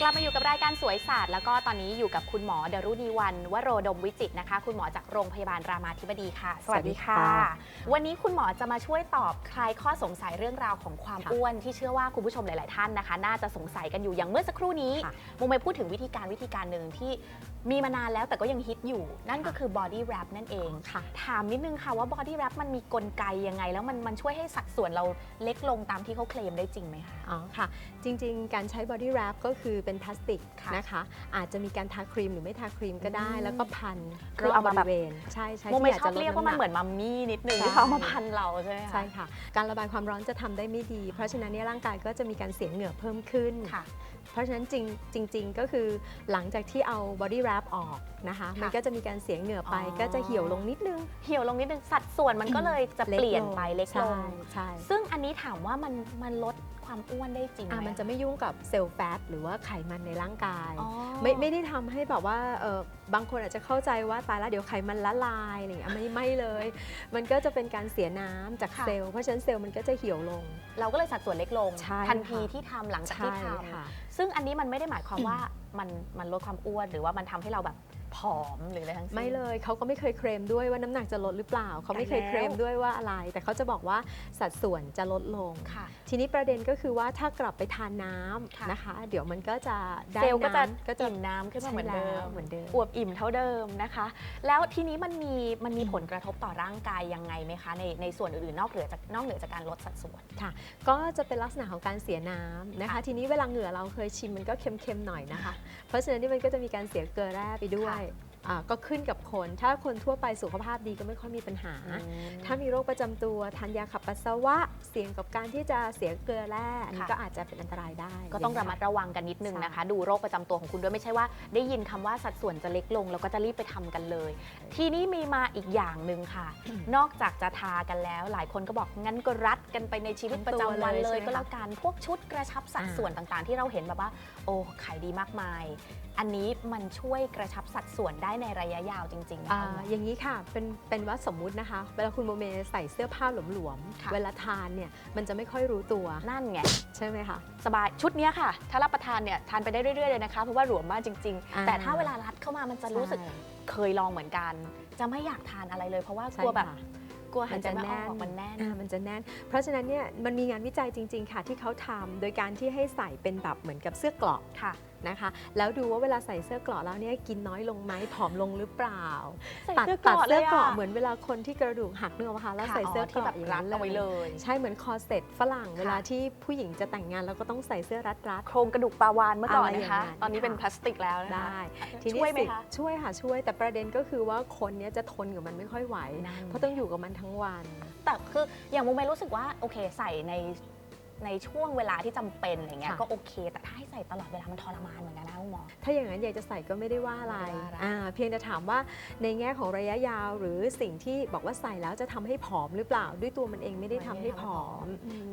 กลับมาอยู่กับรายการสวยศาสตร์แล้วก็ตอนนี้อยู่กับคุณหมอดรุณีวันวโรดมวิจิตรนะคะ คุณหมอจากโรงพยาบาลรามาธิบดีค่ะสวัสดีค่ะ สวัสดีค่ะ วันนี้คุณหมอจะมาช่วยตอบคลายข้อสงสัยเรื่องราวของความค่ะอ้วนที่เชื่อว่าคุณผู้ชมหลาย ๆ ท่านนะคะ น่าจะสงสัยกันอยู่อย่างเมื่อสักครู่นี้ค่ะโมเมพูดถึงวิธีการวิธีการหนึ่งที่มีมานานแล้วแต่ก็ยังฮิตอยู่ นั่นก็ค่ะคือ body wrap นั่นเองค่ะ ถามนิดนึงค่ะว่า body wrap มันมีกลไกยังไง แล้วมันมันช่วยให้สัดส่วนเราเล็กลงตามที่เขาเคลมได้จริงไหมคะอ๋อค่ะ จริง ๆ การใช้ body wrap ก็คือเป็นพลาสติกค่ะนะคะ อาจจะมีการทาครีมหรือไม่ทาครีมก็ได้อืมแล้วก็พันคือเอามาแบบรบริเวณใช่ใช่โมเมที่ชอบเรียกว่ามันเหมือนมัมมี่นิดนึงที่เขาเอามาพันเราใช่ไหมคะ ใช่ค่ะ การระบายความร้อนจะทำได้ไม่ดี เพราะฉะนั้นเนี่ยร่างกายก็จะมีการเสียเหงื่อเพิ่มขึ้น ค่ะเพราะฉะนั้นจริงจริง ๆ ก็คือหลังจากที่เอา body wrap ออกนะคะ ค่ะมันก็จะมีการเสียเหงื่อไป อ๋อ ก็จะเหี่ยวลงนิดนึงเหี่ยวลงนิดนึงสัดส่วนมันก็เลยจะเปลี่ยนไปเล็กลใช่งใช่ ซึ่งอันนี้ถามว่ามันมันลด ความอ้วนได้จริงไหมอะมันจะไม่ยุ่งกับเซลล์แฟตหรือว่าไขมันในร่างกาย อ๋อ ไม่ไม่ได้ทำให้แบบว่าเออบางคนอาจจะเข้าใจว่าตายแล้วเดี๋ยวไขมันละลายอะไรอย่างเงี้ยไม่ไม่เลย มันก็จะเป็นการเสียน้ำจากค่ะ เซลล์เพราะฉะนั้นเซลล์มันก็จะเหี่ยวลง เราก็เลยสัดส่วนเล็กลง ใช่ทันทีค่ะ ที่ทำหลังจากใช่ที่ทค่ะำซึ่งอันนี้มันไม่ได้หมายความว่ามันมันลดความอ้วนหรือว่ามันทำให้เราแบบ ผอมหรืออะไรทั้งสิ้น ไม่เลยเขาก็ไม่เคยเคลมด้วยว่าน้ำหนักจะลดหรือเปล่า เขาไม่เคยแล้วเคลมด้วยว่าอะไร แต่เขาจะบอกว่าสัดส่วนจะลดลง ค่ะ ทีนี้ประเด็นก็คือว่าถ้ากลับไปทานน้ค่ะำนะคะ เดี๋ยวมันก็จะได้เซลล์ก็จะน้ำก็จะอิ่มน้ำขึ้นมาเหมือนเดิใช่แล้มวเหมือนเดิม อวบอิ่มเท่าเดิมนะคะ แล้วทีนี้มันมีมันมีผลกระทบต่อร่างกายยังไงไหมคะ ในในส่วนอื่นๆนอกเหนือจากนอกเหนือจากการลดสัดส่วน ก็จะเป็นลักษณะของการเสียน้ำนะคะค่ะทีนี้เวลาเหงื่อเราเคยชิมมันก็เค็มๆหน่อยนะคะ เพราะฉะนั้นนี่มันก็จะมีการเสียเกลือแร่ไปด้วยอ่า ก็ขึ้นกับคน ถ้าคนทั่วไปสุขภาพดีก็ไม่ค่อยมีปัญหา ถ้ามีโรคประจำตัวทานยาขับปัสสาวะ เสี่ยงกับการที่จะเสียเกลือแร่อันนี้ค่ะก็อาจจะเป็นอันตรายได้ ก็ต้องย่าระเยมัดระวังกันนิดนึงใช่นะคะ ดูโรคประจำตัวของคุณด้วยไม่ใช่ว่า ได้ยินคำว่าสัดส่วนจะเล็กลงแล้วก็จะรีบไปทำกันเลย ทีนี้มีมาอีกอย่างหนึ่งค่ะ นอกจากจะทากันแล้ว หลายคนก็บอกงั้นก็รัดกันไปในชีวิตประจำวันเลย ก็แล้วกันพวกชุดกระชับสัดส่วนต่างๆ ที่เราเห็นแบบว่า โอ้ขายดีมากมาย อันนี้มันช่วยกระชับสัดส่วนได้ในระยะยาวจริงๆนะอ่าคะอย่างนี้ค่ะ เป็นเป็นว่าสมมุตินะคะ เวลาคุณโมเมใส่เสื้อผ้าหลวมค่ะ ๆ เวลาทานเนี่ยมันจะไม่ค่อยรู้ตัวนั่นไง ใช่ไหมคะ สบายชุดเนี้ยค่ะ ถ้ารับประทานเนี่ยทานไปได้เรื่อยๆเลยนะคะ เพราะว่าหลวมมากจริง อ่า ๆ แต่ถ้าเวลารัดเข้ามามันจะรู้สึกใช่เคยลองเหมือนกัน จะไม่อยากทานอะไรเลย เพราะว่ากใช่ลัวแบบค่ะ กลัวหามัยนใจจะไม่อแน่นอกมันแน่นอ่ามันจะแน่น เพราะฉะนั้นเนี่ยมันมีงานวิจัยจริง ๆ ค่ะ ที่เขาทำโดยการที่ให้ใส่เป็นแบบเหมือนกับเสื้อเกราะค่ะนะคะ แล้วดูว่าเวลาใส่เสื้อเกราะแล้วเนี่ยกินน้อยลงไหมผอมลงหรือเปล่าใส่ตัดเสื้อเกตัดราะเลเสื้อยเกราะอะเหมือนเวลาคนที่กระดูกหักเนื้ออกมาคะแล้วค่ะใส่เสื้อเกที่ราะแบบอย่างรัดนั้นเอาไว้เลย ใช่เหมือนคอร์เซ็ตฝรั่งเวลาที่ผู้หญิงจะแต่งงานแล้วก็ต้องใส่เสื้อรัดรัดโครงกระดูกปลาวานเมื่อก่อนอะไรนะคะอย่างนั้นตอนนี้เป็นค่ะพลาสติกแล้วนะคะได้ช่วยไหมสิคะช่วยค่ะช่วยแต่ประเด็นก็คือว่าคนเนี้ยจะทนกับมันไม่ค่อยไหวนั่นเพราะต้องอยู่กับมันทั้งวัน แต่คืออย่างโมเมรู้สึกว่าโอเคใส่ในในช่วงเวลาที่จำเป็นอย่างเงี้ยค่ะ ก็โอเค แต่ถ้าให้ใส่ตลอดเวลามันทรมานเหมือนกันนะคุณหมอ ถ้าอย่างนั้นอยากจะใส่ก็ไม่ได้ว่าอะไรไม่ได้ว่าอะไรอ่าเพียงแต่ถามว่าในแง่ของระยะยาวหรือสิ่งที่บอกว่าใส่แล้วจะทำให้ผอมหรือเปล่า ด้วยตัวมันเองไม่ได้ทำให้ผอม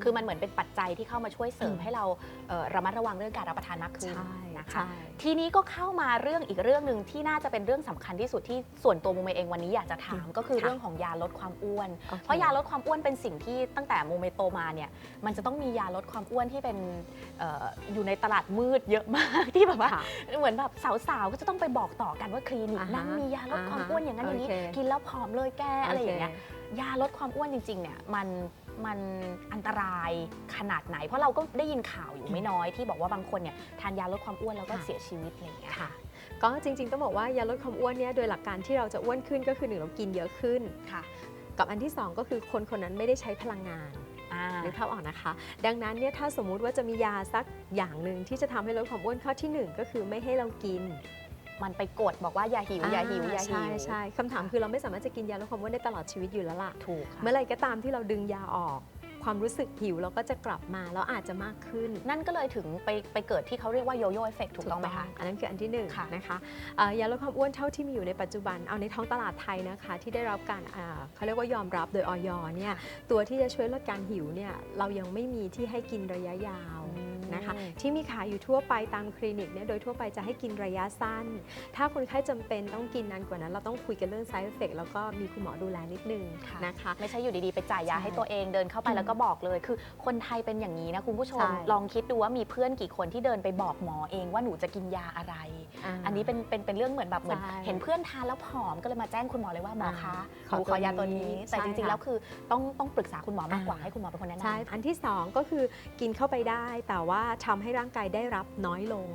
คือมันเหมือนเป็นปัจจัยที่เข้ามาช่วยเสริมอืมให้เราเอ่อระมัดระวังเรื่องการรับประทานมากขึ้นใช่นะคะใช่ทีนี้ก็เข้ามาเรื่องอีกเรื่องหนึ่งที่น่าจะเป็นเรื่องสำคัญที่สุดที่ส่วนตัวโมเมเองวันนี้อยากจะถามก็คือค่ะเรื่องของยาลดความอ้วนโอคเพราะยาลดความอ้วนเป็นสิ่งที่ตั้งแต่โมเมโตมาเนี่ยมันจะต้องมียาลดความอ้วนที่เป็นเอ่ออยู่ในตลาดมืดเยอะมากที่แบบว่าค่ะเหมือนแบบสาวๆ ก็จะต้องไปบอกต่อกันว่าคลินิกอ่าฮะนั้นมียาลดความอ้วนอย่างนั้นอย่างนี้ โอเคกินแล้วผอมเลยแกอะไรอย่างเงี้ยโคยาลดความอ้วนจริงๆ เนี่ยมันมันอันตรายขนาดไหน เพราะเราก็ได้ยินข่าวอยู่ไม่น้อยที่บอกว่าบางคนเนี่ยทานยาลดความอ้วนแล้วก็ค่ะ เสียชีวิตอะไรอย่างเงี้ยค่ะ ก็จริงๆ ต้องบอกว่ายาลดความอ้วนเนี่ยโดยหลักการที่เราจะอ้วนขึ้นก็คือหนึ่งเรากินเยอะขึ้น ค่ะ กับอันที่สองก็คือคนคนนั้นไม่ได้ใช้พลังงานอ่า นึกภาพออกนะคะ ดังนั้นเนี่ยถ้าสมมุติว่าจะมียาสักอย่างหนึ่งที่จะทำให้ลดความอ้วนข้อที่หนึ่งก็คือไม่ให้เรากิน มันไปกดบอกว่าอย่าหิวอย่าหิวอย่าหิใช่วใช่คำถามคือเราไม่สามารถจะกินยาลดความอ้วนได้ตลอดชีวิตอยู่แล้วล่ะถูกค่ะเมื่อไหรก็ตามที่เราดึงยาออก ความรู้สึกหิวเราก็จะกลับมาแล้วอาจจะมากขึ้นนั่นก็เลยถึงไปไปเกิดที่เขาเรียกว่าโยโย่เอฟเฟกถูกต้องไหมคะอันนั้นคืออันที่หนึ่งค่ะนะคะเอ่อยาลดความอ้วนเท่าที่มีอยู่ในปัจจุบันเอาในท้องตลาดไทยนะคะ ที่ได้รับการอ่าเขาเรียกว่ายอมรับโดยออยเนี่ยตัวที่จะช่วยลดการหิวเนี่ยเรายังไม่มีที่ให้กินระยะยาวอืม นะคะอืมที่มีขายอยู่ทั่วไปตามคลินิกเนี่ยโดยทั่วไปจะให้กินระยะสั้น ถ้าคนไข้จำเป็นต้องกินนานกว่านั้น เราต้องคุยกันเรื่อง side effect แล้วก็มีคุณหมอดูแลนิดนึงค่ะนะคะ ไม่ใช่อยู่ดีๆ ไปจ่ายยาใช่ให้ตัวเองเดินเข้าไปอืมแล้วก็บอกเลย คือคนไทยเป็นอย่างนี้นะคุณผู้ชมใช่ลองคิดดูว่ามีเพื่อนกี่คนที่เดินไปบอกหมอเองว่าหนูจะกินยาอะไร อันนี้เป็นเป็นเป็นเรื่องเหมือนแบบเหมือนใช่เห็นเพื่อนทานแล้วผอมก็เลยมาแจ้งคุณหมอเลยว่าหมอคะขอหนูขอยาตัวนี้ตัวนี้แต่จริงใช่ๆค่ะแล้วคือต้องต้องปรึกษาคุณหมอมากกว่าอ่าให้คุณหมอเป็นคนแนะนำใช่อันที่ 2 ก็คือกินเข้าไปได้แต่ว่าทำให้ร่างกายได้รับน้อยลง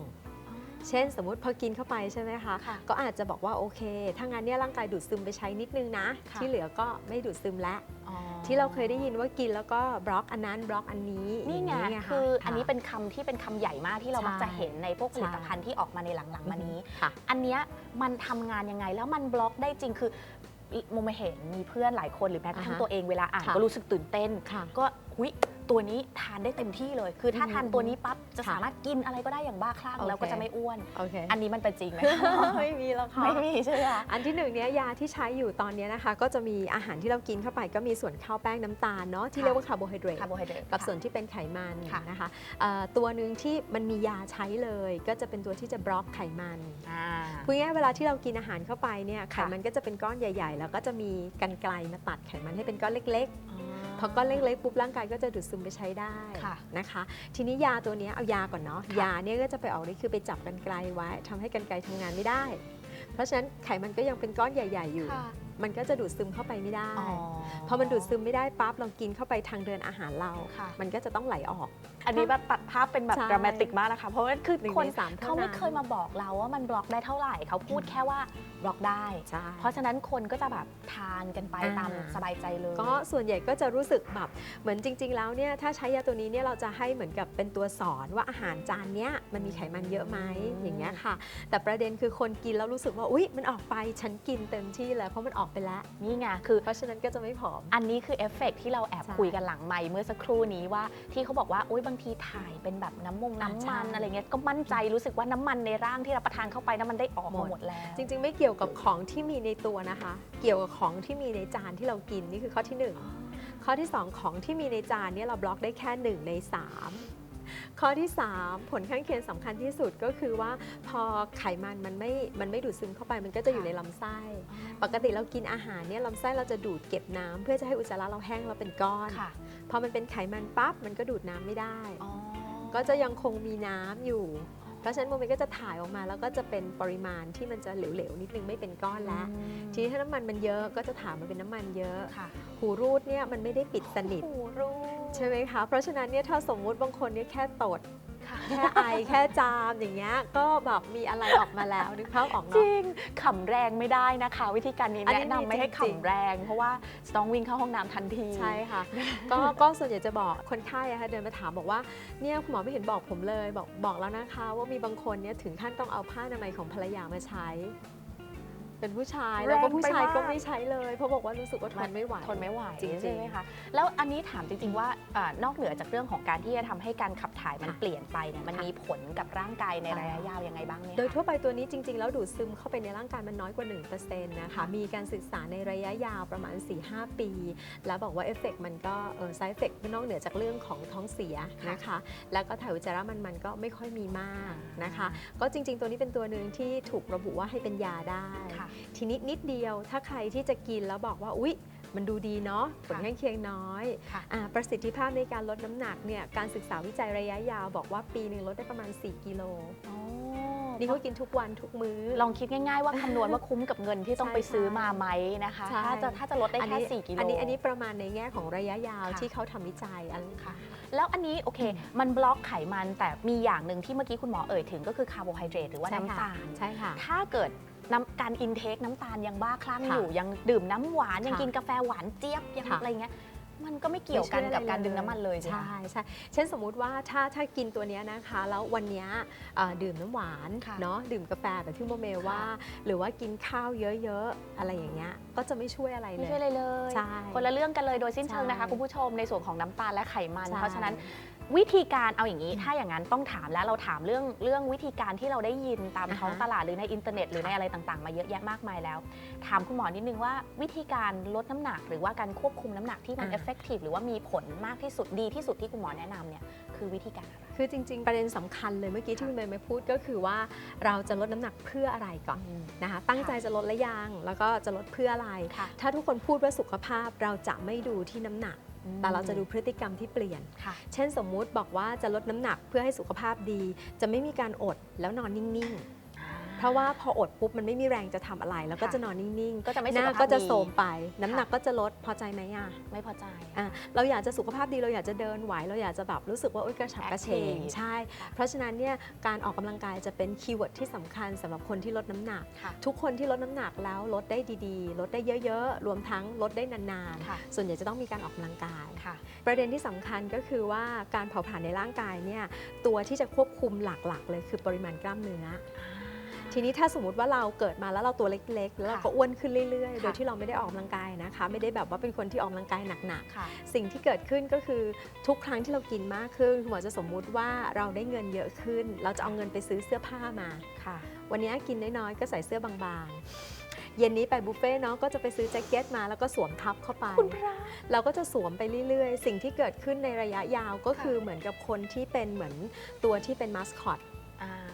เช่นสมมุติพอกินเข้าไปใช่ไหมคะค่ะก็อาจจะบอกว่าโอเคถ้างั้นเนี่ยร่างกายดูดซึมไปใช้นิดนึงนะค่ะที่เหลือก็ไม่ดูดซึมแล้วอ๋อที่เราเคยได้ยินว่ากินแล้วก็บล็อกอันนั้นบล็อกอันนี้นี่ไงย่าะคือค่ะอันนี้เป็นคำที่เป็นคำใหญ่มากที่เราใช่มักจะเห็นในพวกผลิตใช่ภัณฑ์ที่ออกมาในหลังๆมานี้ค่ะอันเนี้ยมันทำงานยังไงแล้วมันบล็อกได้จริงคือโมมาเห็นมีเพื่อนหลายคนหรือแม้กระทั่งอ่าฮะตัวเองเวลาอ่านค่ะก็รู้สึกตื่นเต้นค่ะก็หุย ตัวนี้ทานได้เต็มที่เลย คือถ้าอืมทานตัวนี้ปั๊บจะค่ะสามารถกินอะไรก็ได้อย่างบ้าคลั่งโอเคแล้วก็จะไม่อ้วน โอเค อันนี้มันเป็นจริงไหม ไม่มีแล้วค่ะ ไม่มีใช่ไหมคะ อันที่หนึ่งเนี่ยยาที่ใช้อยู่ตอนเนี้ยนะคะ ก็จะมีอาหารที่เรากินเข้าไปก็มีส่วนข้าวแป้งน้ำตาลเนาะที่ค่ะ เรียกว่าคาร์โบไฮเดรตคาร์โบไฮเดรต กับส่วนที่เป็นไขมันค่ะ นะคะเอ่อตัวหนึ่งที่มันมียาใช้เลย ก็จะเป็นตัวที่จะบล็อกไขมันอ่า พูดง่ายๆเวลาที่เรากินอาหารเข้าไปเนี่ยไขค่ะ มันก็จะเป็นก้อนใหญ่ ๆ แล้วก็จะมีกันไกลมาตัดไขมันให้เป็นก้อนเล็กอ๋อๆ พอก้อนเล็กๆปุ๊บร่างกายก็จะดูดซึมไปใช้ได้ค่ะนะคะ ทีนี้ยาตัวเนี้ยเอายาก่อนเนาะค่ะยาเนี่ยก็จะไปออกฤทธิ์คือไปจับกันไกลไว้ทำให้กันไกลทำงานไม่ได้ เพราะฉะนั้นไขมันก็ยังเป็นก้อนใหญ่ ๆอยู่ค่ะ มันก็จะดูดซึมเข้าไปไม่ได้อ๋อพอมันดูดซึมไม่ได้ปั๊บเรากินเข้าไปทางเดินอาหารเราค่ะมันก็จะต้องไหลออก อันนี้แบบตัดภาพเป็นแบบใช่ดรามาติกมากนะคะ เพราะว่าคือหนึ่งคนในสามเท่าเขาไม่นั้นเคยมาบอกเราว่ามันบล็อกได้เท่าไหร่เขาพูดแค่ว่าบล็อกได้ใช่เพราะฉะนั้นคนก็จะแบบทานกันไปอ่าตามสบายใจเลย ก็ส่วนใหญ่ก็จะรู้สึกแบบเหมือนจริง ๆ แล้วเนี่ยถ้าใช้ยาตัวนี้เนี่ยเราจะให้เหมือนกับเป็นตัวสอนว่าอาหารจานเนี้ยมันมีไขมันเยอะไหมอืมอย่างเงี้ยค่ะ แต่ประเด็นคือคนกินแล้วรู้สึกว่าอุ๊ยมันออกไปฉันกินเต็มที่แล้วเพราะมันออกไปแล้วนี่ไงคือ เพราะฉะนั้นก็จะไม่ผอม อันนี้คือเอฟเฟกต์ที่เราแอบใช่คุยกันหลังไมค์เมื่อสักครู่นี้ว่าที่เขาบอกว่าโอ๊ยบางทีถ่ายเป็นแบบน้ำมงอ่าน้ำมันใช่ อะไรเงี้ยก็มั่นใจรู้สึกว่าน้ำมันในร่างที่รับประทานเข้าไปน้ำมันได้ออกมาหมดหมดแล้ว จริง ๆ ไม่เกี่ยวกับของที่มีในตัวนะคะ เกี่ยวกับของที่มีในจานที่เรากินนี่คือข้อที่หนึ่งข้อที่2ของที่มีในจานเนี่ยเราบล็อกได้แค่1ใน3 ข้อที่ 3 ผลข้างเคียงสำคัญที่สุดก็คือว่าพอไขมันมันไม่มันไม่ดูดซึมเข้าไปมันก็จะอยู่ในลำไส้ ปกติเรากินอาหารเนี่ยลำไส้เราจะดูดเก็บน้ำเพื่อจะให้อุจจาระเราแห้งแล้วเป็นก้อนค่ะพอมันเป็นไขมันปั๊บมันก็ดูดน้ำไม่ได้อ๋อก็จะยังคงมีน้ำอยู่ เพราะฉะนั้นโมเมนต์ก็จะถ่ายออกมาแล้วก็จะเป็นปริมาณที่มันจะเหลวๆนิดนึงไม่เป็นก้อนแล้วอืมทีนี้ถ้าน้ำมันมันเยอะก็จะถามมันเป็นน้ำมันเยอะค่ะหูรูดเนี่ยมันไม่ได้ปิดสนิทโอ้โหรู้ใช่ไหมคะเพราะฉะนั้นเนี่ยถ้าสมมุติบางคนเนี่ยแค่ตดค่ะ แค่ไอแค่จามอย่างเงี้ยก็แบบมีอะไรออกมาแล้วนึกภาพออกจเนาะ ริงขำแรงไม่ได้นะคะ วิธีการนี้อันนี้แนะนำไม่ให้มีจริงๆ ขำแรง เพราะว่าจะต้องวิ่งเข้าห้องน้ำทันทีใช่ค่ะ ก็ก็ส่วนใหญ่จะบอกคนไข้อะค่ะเดินมาถามบอกว่าเนี่ยคุณหมอไม่เห็นบอกผมเลย บอกบอกแล้วนะคะ ว่ามีบางคนเนี่ยถึงขั้นต้องเอาผ้าอนามัยของภรรยามาใช้ เป็นผู้ชายแล้วก็ผู้ชายก็ไม่ใช้เลยเพราะบอกว่ารู้สึกว่าทนไม่ไหวทนไม่ไหวจริงๆใช่ไหมคะแล้วอันนี้ถามจริง ๆ ว่าเอ่อนอกเหนือจากเรื่องของการที่จะทำให้การขับถ่ายมันค่ะเปลี่ยนไปเนี่ยมันค่ะมีผลกับร่างกายในค่ะระยะยาวยังไงบ้างเนี่ยโดยทั่วไปตัวนี้จริง ๆ แล้วดูดซึมเข้าไปในร่างกายมันน้อยกว่า1%นะคะมีการศึกษาในระยะยาวประมาณ 4-5 ปี แล้วบอกว่าเอฟเฟกมันก็เออไซเอฟเฟกนอกเหนือจากเรื่องของท้องเสียนะคะแล้วก็ถ่ายอุจจาระมันมันก็ไม่ค่อยมีมากนะคะ ก็จริง ๆ ตัวนี้เป็นตัวหนึ่งที่ถูกระบุว่าให้เป็นยาได้ค่ะทีนี้นิดเดียวถ้าใครที่จะกินแล้วบอกว่าอุ๊ยมันดูดีเนาะผลข้างเคียงน้อยค่ะอ่าประสิทธิภาพในการลดน้ำหนักเนี่ยการศึกษาวิจัยระยะยาวบอกว่าปีหนึ่งลดได้ประมาณ 4 กิโลอ๋อนี่เขากินทุกวันทุกมื้อ ลองคิดง่ายๆว่าคำนวณว่าคุ้มกับเงินที่ต้องใช่ไปซื้อใช่มาไหมนะคะใช่ถ้าจะถ้าจะลดได้อันแค่นี้4กิโลอันนี้อันนี้ประมาณในแง่ของระยะยาวค่ะที่เขาทำวิจัยอันค่ะ แล้วอันนี้โอเค มันบล็อกไขมันแต่มีอย่างหนึ่งที่เมื่อกี้คุณหมอเอ่ยถึงก็คือคาร์โบไฮเดรตหรือว่าใช่น้ำค่ะตาลใช่ค่ะถ้าเกิด น้ำการอินเทคน้ำตาลยังบ้าคลั่งค่ะอยู่ ยังดื่มน้ำหวาน ยังค่ะกินกาแฟหวานเจี๊ยบยังค่ะอะไรเงี้ยมันก็ไม่เกี่ยวกันไม่ช่กับการอะไดึงน้ำมันเลยสิใช่คะใช่เช่นสมมุติว่าถ้าถ้ากินตัวเนี้ยนะคะ แล้ววันเนี้ยเอ่อดื่มน้ำหวานค่ะเนาะดื่มกาแฟแบบที่โมเมว่า หรือว่ากินข้าวเยอะๆอะไรอย่างเงี้ยก็จะไม่ช่วยอะไรเลไม่ยช่วยเลยเลยใช่คนละเรื่องกันเลยโดยสิ้นเชิงนะคะใช่คุณผู้ชมในส่วนของน้ำตาลและไขมันใช่เพราะฉะนั้น วิธีการเอาอย่างนี้ ถ้าอย่างนั้นต้องถามแล้วเราถามเรื่องเรื่องวิธีการที่เราได้ยินตามอ่าฮะท้องตลาดหรือในอินเทอร์เน็ตหรือในอะไรต่างๆ มาเยอะแยะมากมายแล้ว ถามคุณหมอนิดนึงว่าวิธีการลดน้ำหนัก หรือว่าการควบคุมน้ำหนักที่มัน effective หรือว่ามีผลมากที่สุดดีที่สุดที่คุณหมอแนะนำเนี่ยคือวิธีการอะไรคือจริง ๆ ประเด็นสำคัญเลยเมื่อกี้ที่คุณเมย์มาพูดก็คือว่าเราจะลดน้ำหนักเพื่ออะไรก่อนนะคะตั้งใจจะลดและยังแล้วก็จะลดเพื่ออะไรค่ะถ้าทุกคนพูดว่าสุขภาพเราจะไม่ดูที่น้ำหนักอืม แต่เราจะดูพฤติกรรมที่เปลี่ยนค่ะเช่นสมมุติบอกว่าจะลดน้ำหนักเพื่อให้สุขภาพดี จะไม่มีการอดแล้วนอนนิ่งๆ เพราะว่าพออดปุ๊บมันไม่มีแรงจะทำอะไร แล้วก็ค่ะจะนอนนิ่งก็จะไม่ๆหน้าสุขภาพก็จะดีโทรมไป น้ำหนักก็จะลดพอใจไหมอะไม่พอใจอะเราอยากจะสุขภาพดีเราอยากจะเดินไหวเราอยากจะแบบรู้สึกว่าอุ๊ยกระฉับกระเฉง Active ใช่ค่ะเพราะฉะนั้นเนี่ยการออกกำลังกายจะเป็นคีย์เวิร์ดที่สำคัญสำหรับคนที่ลดน้ำหนักค่ะทุกคนที่ลดน้ำหนักแล้วลดได้ดีๆ ลดได้เยอะๆ รวมทั้งลดได้นานค่ะๆส่วนใหญ่จะต้องมีการออกกำลังกายค่ะประเด็นที่สำคัญก็คือว่าการเผาผลาญในร่างกายเนี่ยตัวที่จะควบคุมหลักๆ เลยคือปริมาณกล้ามเนื้อ ทีนี้ถ้าสมมติว่าเราเกิดมาแล้วเราตัวเล็ก ๆ แล้วเราก็อ้วนขึ้นเรื่อยๆค่ะโดยที่เราไม่ได้ออกกำลังกายนะคะ ไม่ได้แบบว่าเป็นคนที่ออกกำลังกายหนักค่ะๆสิ่งที่เกิดขึ้นก็คือทุกครั้งที่เรากินมากขึ้นคุณหมอจะสมมุติว่าเราได้เงินเยอะขึ้น เราจะเอาเงินไปซื้อเสื้อผ้ามาค่ะ วันนี้กินน้อยๆก็ใส่เสื้อบางๆเย็นนี้ไปบุฟเฟ่ต์เนาะก็จะไปซื้อแจ็คเก็ตมาแล้วก็สวมทับเข้าไปคุณพระเราก็จะสวมไปเรื่อยๆ สิ่งที่เกิดขึ้นในระยะยาวก็ค่ะคือเหมือนกับคนที่เป็นเหมือนตัวที่เป็นมาสคอตอ่า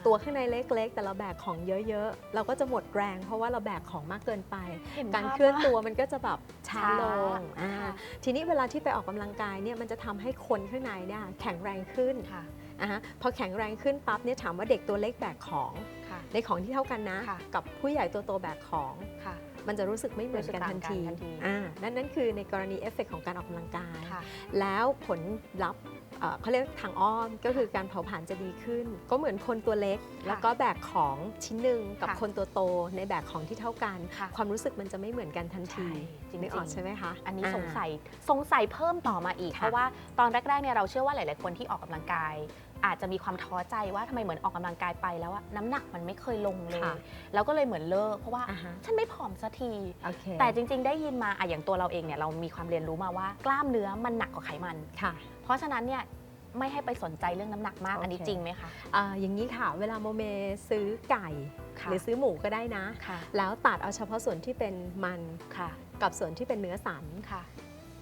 ตัวข้างในเล็กๆ แต่เราแบกของเยอะๆ เราก็จะหมดแรง เพราะว่าเราแบกของมากเกินไป เห็นการภาพเคลื่อนมากตัวมันก็จะแบบช้าช้าลงอ่าค่ะ ทีนี้เวลาที่ไปออกกำลังกายเนี่ยมันจะทำให้คนข้างในเนี่ยแข็งแรงขึ้นค่ะ อ่าฮะพอแข็งแรงขึ้นปั๊บเนี่ยถามว่าเด็กตัวเล็กแบกของค่ะ ในของที่เท่ากันนะ ค่ะ กับผู้ใหญ่ตัวโตแบกของ ค่ะ มันจะรู้สึกไม่เหมือนกันรู้สึกต่าทังนกันทีทันที อ่านั่นนั่นคือในกรณีเอฟเฟกของการออกกำลังกาย ค่ะ แล้วผลลัพธ์ เอ่อเขาเรียกทางอ้อมก็คือการเผาผลาญจะดีขึ้น ก็เหมือนคนตัวเล็ก แล้วก็แบกของชิ้นหนึ่งกับค่ะคนตัวโตในแบกของที่เท่ากันค่ะความรู้สึกมันจะไม่เหมือนกันทันทีใช่จริงๆนึกออกใช่ไหมคะ อันนี้าสงสัยสงสัยเพิ่มต่อมาอีกค่ะเพราะว่าตอนแรกๆเนี่ยเราเชื่อว่าหลาย ๆ คนที่ออกกำลังกายอาจจะมีความท้อใจว่าทำไมเหมือนออกกำลังกายไปแล้วอะน้ำหนักมันไม่เคยลงเลยค่ะแล้วก็เลยเหมือนเลิก เพราะว่าอ่าฮะฉันไม่ผอมสักทีโอเคแต่จริง ๆ ได้ยินมาอะอย่างตัวเราเองเนี่ยเรามีความเรียนรู้มาว่ากล้ามเนื้อมันหนักกว่าไขมันค่ะ เพราะฉะนั้นเนี่ยไม่ให้ไปสนใจเรื่องน้ำหนักมากโอเคอันนี้จริงไหมคะ อ่าอย่างนี้ค่ะ เวลาโมเมซื้อไก่ ค่ะหรือซื้อหมูก็ได้นะ ค่ะ แล้วตัดเอาเฉพาะส่วนที่เป็นมันค่ะ กับส่วนที่เป็นเนื้อสัน ค่ะ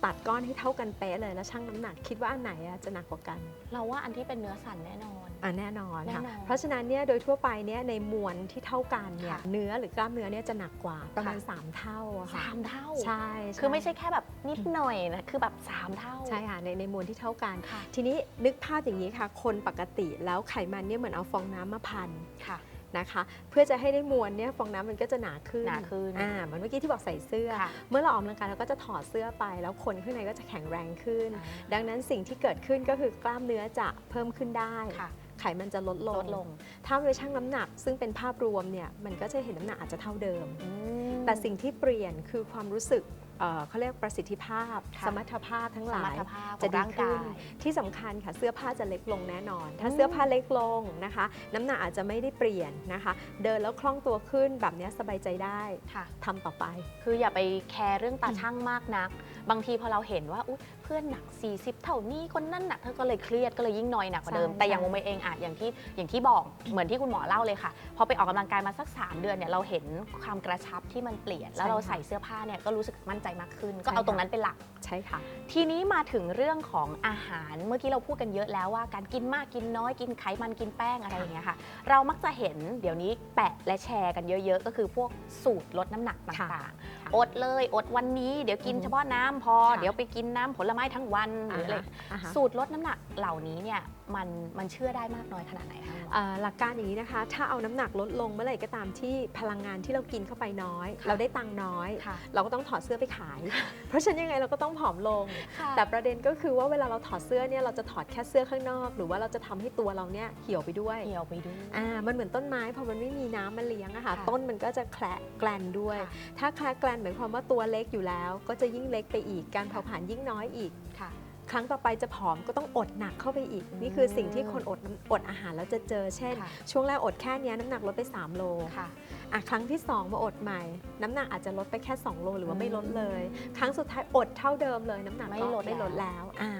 ตัดก้อนให้เท่ากันเป๊ะเลยแล้วชั่งน้ำหนักคิดว่าอันไหนอะจะหนักกว่ากันเราว่าอันที่เป็นเนื้อสันแน่นอน อะแน่นอนค่ะแน่นอนเพราะฉะนั้นเนี่ยโดยทั่วไปเนี่ยในมวลที่เท่ากันเนี่ยค่ะเนื้อหรือกล้ามเนื้อเนี่ยจะหนักกว่าประมาณค่ะ3เท่าอะค่ะสามเท่าใช่คือไม่ใช่แค่แบบนิดหน่อยนะ คือแบบสามเท่า ใช่ค่ะในในมวลที่เท่ากัน ค่ะ ทีนี้นึกภาพอย่างนี้ค่ะ คนปกติแล้วไขมันเนี่ยเหมือนเอาฟองน้ำมาพัน ค่ะ นะคะ เพื่อจะให้ได้มวลเนี่ยฟองน้ำมันก็จะหนาขึ้นหนาขึ้นอ่าเหมือนเมื่อกี้ที่บอกใส่เสื้อค่ะเมื่อเราออกกำลังกายเราก็จะถอดเสื้อไป แล้วคนข้างในก็จะแข็งแรงขึ้น ดังนั้นสิ่งที่เกิดขึ้นก็คือกล้ามเนื้อจะเพิ่มขึ้นได้ค่ะไขมันจะลดลงลดลง ถ้าไปชั่งน้ำหนัก ซึ่งเป็นภาพรวมเนี่ยมันก็จะเห็นน้ำหนักอาจจะเท่าเดิมอืมแต่สิ่งที่เปลี่ยนคือความรู้สึกเอ่อเขาเรียกประสิทธิภาพ ค่ะสมรรถภาพทั้งหสลามรยรถภาพขจะองดีร่างขึ้กานย ที่สำคัญค่ะเสื้อผ้าจะเล็กลงแน่นอน ถ้าอืม เสื้อผ้าเล็กลงนะคะ น้ำหนักอาจจะไม่ได้เปลี่ยนนะคะ เดินแล้วคล่องตัวขึ้นแบบเนี้ยสบายใจได้ค่ะ ทำต่อไป คืออย่าไปแคร์เรื่องตาช่างมากนัก บางทีพอเราเห็นว่าอุ๊ยเพื่อนหนัก 40 เท่านี้คนนั่นหนักเธอก็เลยเครียดก็เลยยิ่งนอยหนักกว่าเดิม ใช่แต่อย่างใช่โมเมเองอะอย่างที่อย่างที่บอกเหมือนที่คุณหมอเล่าเลยค่ะ พอไปออกกำลังกายมาสัก 3 เดือนเนี่ยเราเห็นความกระชับที่มันเปลี่ยน แล้วเราใส่เสื้อผ้าเนี่ยก็รู้สึกมั่นใจมากขึ้น ก็เอาตรงนั้นเป็นหลัก ใช่ค่ะ ทีนี้มาถึงเรื่องของอาหารเมื่อกี้เราพูดกันเยอะแล้วว่าการกินมากกินน้อยกินไขมันกินแป้งอะไรอย่างเงี้ยค่ะ เรามักจะเห็นเดี๋ยวนี้แปะและแชร์กันเยอะ ๆ ก็คือพวกสูตรลดน้ำหนักต่างค่ะๆอดเลยอดวันนี้เดี๋ยวกินอือฮึเฉพาะน้ำพอค่ะเดี๋ยวไปกินน้ำผลไม้ทั้งวันหรืออะไรอ่าฮะสูตรลดน้ำหนักเหล่านี้เนี่ยมันมันเชื่อได้มากน้อยขนาดไหนคะเอ่อหลักการอย่างนี้นะคะ ถ้าเอาน้ำหนักลดลงเมื่อไหร่ก็ตามที่พลังงานที่เรากินเข้าไปน้อยค่ะเราได้ตังค์น้อย ค่ะ เราก็ต้องถอดเสื้อไปขาย เพราะฉะนั้นยังไงเราก็ต้องผอมลงค่ะแต่ประเด็นก็คือว่าเวลาเราถอดเสื้อเนี่ยเราจะถอดแค่เสื้อข้างนอก หรือว่าเราจะทำให้ตัวเราเนี่ยเหี่ยวไปด้วยเหี่ยวไปด้วย อ่ามันเหมือนต้นไม้พอมันไม่มีน้ำมาเลี้ยงอะค่ะ ค่ะต้นมันก็จะแคละแกลนด้วย ค่ะ ถ้าแคละแกลนหมายความว่าตัวเล็กอยู่แล้ว ก็จะยิ่งเล็กไปอีกการเผาผลาญยิ่งน้อยอีก ค่ะ ครั้งต่อไปจะผอมก็ต้องอดหนักเข้าไปอีกอืมนี่คือสิ่งที่คนอดน้ำอดอาหารแล้วจะเจอเช่นค่ะช่วงแรกอดแค่เนี้ยน้ำหนักลดไป 3 โลค่ะอะครั้งที่ 2 มาอดใหม่ น้ำหนักอาจจะลดไปแค่ 2 โลหรือว่าไม่ลดเลยอืมครั้งสุดท้ายอดเท่าเดิมเลย น้ำหนักไม่ก็ลดไม่ลดแล้วแล้วอ่า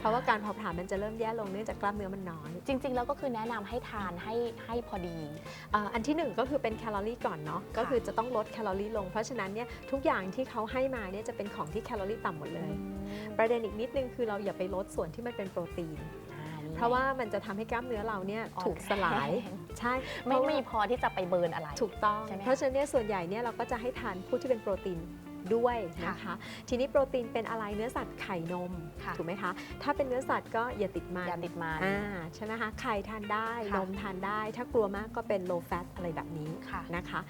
เพราะว่าการเผาผลาญมันจะเริ่มแย่ลงเนื่องจากกล้ามเนื้อมันน้อย จริง ๆ แล้วก็คือแนะนำให้ทานให้ให้พอดีเอ่ออันที่หนึ่งก็คือเป็นแคลอรี่ก่อนเนาะก็คือจะต้องลดแคลอรี่ลง เพราะฉะนั้นเนี่ยทุกอย่างที่เขาให้มาเนี่ยจะเป็นของที่แคลอรี่ต่ำหมดเลย ประเด็นอีกนิดนึงคือเราอย่าไปลดส่วนที่มันเป็นโปรตีนอ่นี่เพราะว่ามันจะทำให้กล้ามเนื้อเราเนี่ยอ่อนถูกสลาย แรง ใช่ไม่เพราะว่ามีพอที่จะไปเบิร์นอะไร ถูกต้อง ใช่ไหมคะ เพราะฉะนั้นเนี่ยส่วนใหญ่เนี่ยเราก็จะให้ทานผู้ที่เป็นโปรตีน ด้วยนะคะทีนี้โปรตีนเป็นอะไรเนื้อสัตว์ไข่นมค่ะถูกไหมคะถ้าเป็นเนื้อสัตว์ก็อย่าติดมันอย่าติดมันอ่าใช่ไหมคะไข่ทานได้ค่ะนมทานได้ ถ้ากลัวมากก็เป็น low fat อะไรแบบนี้ค่ะนะคะ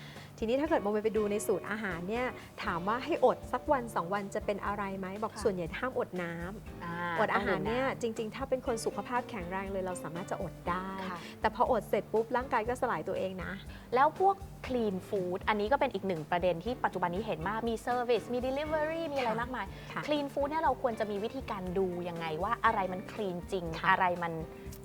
ทีนี้ถ้าเกิดโมไปดูในสูตรอาหารเนี่ยถามว่าให้อดสักวัน 2 วันจะเป็นอะไรไหมบอกค่ะส่วนใหญ่ห้ามอดน้ำาอดอาหารเนี่ยต้งจริง ๆ ถ้าเป็นคนสุขภาพแข็งแรงเลยเราสามารถจะอดได้ดื่มน้ำค่ะแต่พออดเสร็จปุ๊บร่างกายก็สลายตัวเองนะ แล้วพวก clean food อันนี้ก็เป็นอีกหนึ่งประเด็นที่ปัจจุบันนี้เห็นมากมี service มี delivery มีอะไรค่ะมากมายค่ะ clean food เนี่ยเราควรจะมีวิธีการดูยังไงว่าอะไรมัน clean จริงค่ะอะไรมัน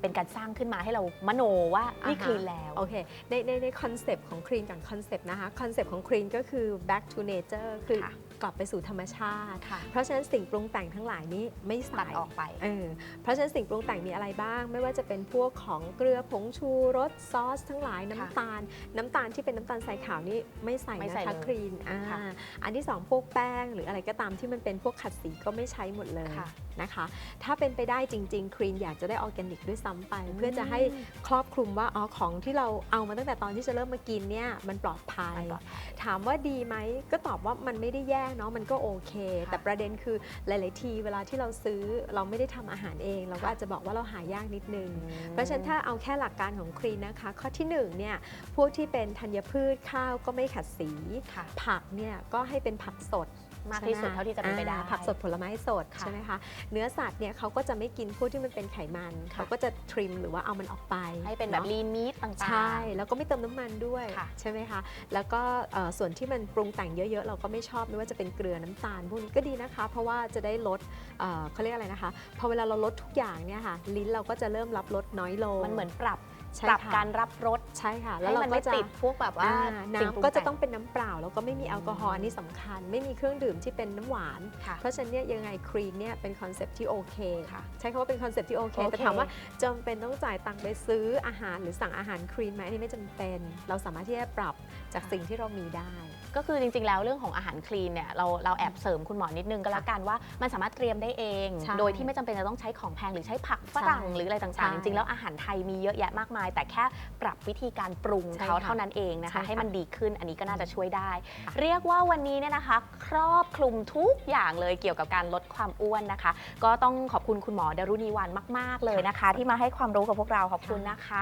เป็นการสร้างขึ้นมาให้เรามโนว่านี่อ่าฮะ clean แล้วโอเคในในในคอนเซปต์ของครีนกับคอนเซปต์นะคะคอนเซปต์ของครีนก็คือ back to nature คือค่ะ กลับไปสู่ธรรมชาติค่ะเพราะฉะนั้นสิ่งปรุงแต่งทั้งหลายนี้ไม่ตัใส่ดออกไปเออเพราะฉะนั้นสิ่งปรุงแต่งมีอะไรบ้าง ไม่ว่าจะเป็นพวกของเกลือผงชูรสซอส ทั้งหลายน้ำตาล น้ำตาลที่เป็นน้ำตาลทรายขาวนี่ไม่ใส่ไม่นะใส่คะเลยครีนอ่าค่ะอันที่สองพวกแป้ง หรืออะไรก็ตามที่มันเป็นพวกขัดสีก็ไม่ใช้หมดเลยค่ะนะคะ ถ้าเป็นไปได้จริง ๆ ครีนอยากจะได้ออร์แกนิกด้วยซ้ำไป เพื่อจะให้ครอบคลุมว่าอ๋อของที่เราเอามาตั้งแต่ตอนที่จะเริ่มมากินเนี่ยมันปลอดภัยมันปลอดภัยถามว่าดีไหมก็ตอบว่ามันไม่ได้แย่เนาะมันก็โอเคค่ะแต่ประเด็นคือหลาย ๆ ทีเวลาที่เราซื้อเราไม่ได้ทำอาหารเอง เราก็อาจจะบอกว่าเราหายากนิดนึง เพราะฉะนั้นถ้าเอาแค่หลักการของครีนนะคะ ข้อที่หนึ่งเนี่ยพวกที่เป็นธัญพืชข้าวก็ไม่ขัดสีค่ะผักเนี่ยก็ให้เป็นผักสด มากที่สุดใช่หเท่าที่จะเป็นไปได้อ่าผักสดผลไม้สดค่ะใช่ไหมคะเนื้อสัตว์เนี่ยเขาก็จะไม่กินพวกที่มันเป็นไขมันค่ะเขาก็จะทริมหรือว่าเอามันออกไปให้เป็นแบบอะ lean meat ต่างๆใช่แล้วก็ไม่เติมน้ำมันด้วยค่ะใช่ไหมคะแล้วก็เอ่อส่วนที่มันปรุงแต่งเยอะๆ เราก็ไม่ชอบไม่ว่าจะเป็นเกลือน้ำตาลพวกนี้ก็ดีนะคะ เพราะว่าจะได้ลดเอ่อเขาเรียกอะไรนะคะพอเวลาเราลดทุกอย่างเนี่ยค่ะลิ้นเราก็จะเริ่มรับรสน้อยลงมันเหมือนปรับ ใช่ปรับค่ะ การรับรสใช่ค่ะ แล้ให้วเรามันก็ไม่จะติดพวกแบบว่าอ่าสิ่งปรุน้ำก็จะแต่ต้องเป็นน้ำเปล่า แล้วก็ไม่มีแอลกอฮอล์อันนี้สำคัญ ไม่มีเครื่องดื่มที่เป็นน้ำหวาน ค่ะ เพราะฉะนั้นเนี่ยยังไงครีนเนี่ยเป็นคอนเซปต์ที่โอเคค่ะใช้คำว่าเป็นคอนเซปต์ที่โอเค โอเค แต่ถามว่าจำเป็นต้องจ่ายตังค์ไปซื้ออาหารหรือสั่งอาหารครีนไหมอันนี้ไม่จำเป็น เราสามารถที่จะปรับจากสิ่งที่เรามีได้ ก็คือจริงๆ แล้วเรื่องของอาหารคลีนเนี่ยเราเราแอบเสริมคุณหมอนิดนึงก็แล้วกันว่ามันสามารถเตรียมได้เอง ใช่โดยที่ไม่จำเป็นจะต้องใช้ของแพงหรือใช้ผักฝรั่งใช่หรืออะไรใช่ต่างๆจริงๆ แล้วอาหารไทยมีเยอะแยะมากมาย แต่แค่ปรับวิธีการปรุงใช่เขาค่ะเท่านั้นเองนะใช่คะ ค่ะให้มันดีขึ้นอันนี้ก็น่าจะช่วยได้ ค่ะ เรียกว่าวันนี้เนี่ยนะคะ ครอบคลุมทุกอย่างเลยเกี่ยวกับการลดความอ้วนนะคะ ก็ต้องขอบคุณคุณหมอดารุณีวันมาก ๆเลยนะคะ ที่มาให้ความรู้กับพวกเราขอบคุณนะคะ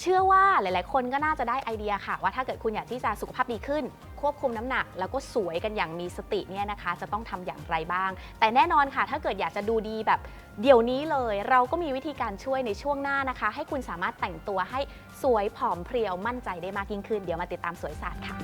เชื่อว่าหลาย ๆ คนก็น่าจะได้ไอเดียค่ะ ว่าถ้าเกิดคุณอยากที่จะสุขภาพดีขึ้น ควบคุมน้ำหนัก แล้วก็สวยกันอย่างมีสติเนี่ยนะคะ จะต้องทำอย่างไรบ้าง แต่แน่นอนค่ะ ถ้าเกิดอยากจะดูดีแบบเดี๋ยวนี้เลย เราก็มีวิธีการช่วยในช่วงหน้านะคะ ให้คุณสามารถแต่งตัวให้สวยผอมเพรียวมั่นใจได้มากยิ่งขึ้น เดี๋ยวมาติดตามสวยศาสตร์ค่ะ